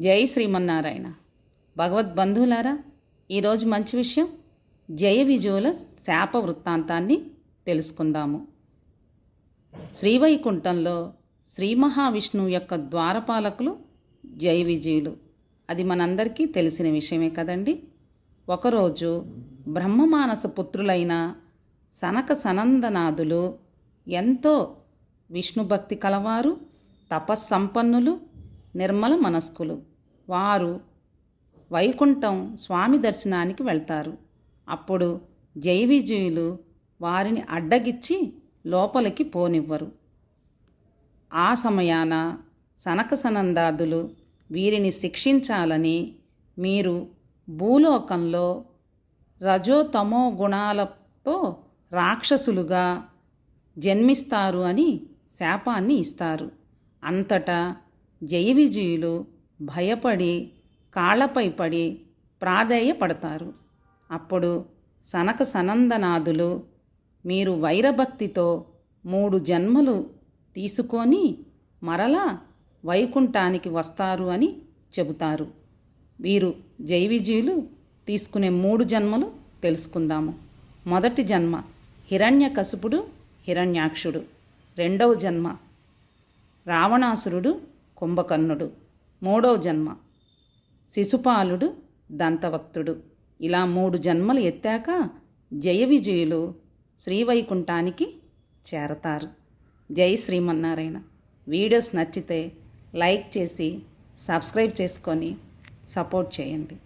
జై శ్రీమన్నారాయణ. భగవద్బంధువులారా ఈరోజు మంచి విషయం జయ విజయుల శాప వృత్తాంతాన్ని తెలుసుకుందాము. శ్రీవైకుంఠంలో శ్రీ మహావిష్ణువు యొక్క ద్వారపాలకులు జయ విజయులు. అది మనందరికీ తెలిసిన విషయమే కదండి. ఒకరోజు బ్రహ్మమానస పుత్రులైన సనక సనందనాథులు ఎంతో విష్ణుభక్తి కలవారు తపస్సంపన్నులు నిర్మల మనస్కులు. వారు వైకుంఠం స్వామి దర్శనానికి వెళ్తారు. అప్పుడు జైవిజయులు వారిని అడ్డగిచ్చి లోపలికి పోనివ్వరు. ఆ సమయాన సనక సనందాదులు వీరిని శిక్షించాలని మీరు భూలోకంలో రజోతమో గుణాలతో రాక్షసులుగా జన్మిస్తారు అని శాపాన్ని ఇస్తారు. అంతటా జయ విజయులు భయపడి కాళ్ళపై పడి ప్రాధేయపడతారు. అప్పుడు సనక సనందనాథులు మీరు వైరభక్తితో మూడు జన్మలు తీసుకొని మరలా వైకుంఠానికి వస్తారు అని చెబుతారు. వీరు జయవిజయులు తీసుకునే మూడు జన్మలు తెలుసుకుందాము. మొదటి జన్మ హిరణ్యకశిపుడు హిరణ్యాక్షుడు. రెండవ జన్మ రావణాసురుడు కుంభకర్ణుడు. మూడవ జన్మ. శిశుపాలుడు దంతవక్తుడు. ఇలా మూడు జన్మలు ఎత్తాక జయ విజయులు శ్రీవైకుంఠానికి చేరతారు. జై శ్రీమన్నారాయణ. వీడియోస్ నచ్చితే లైక్ చేసి సబ్స్క్రైబ్ చేసుకొని సపోర్ట్ చేయండి.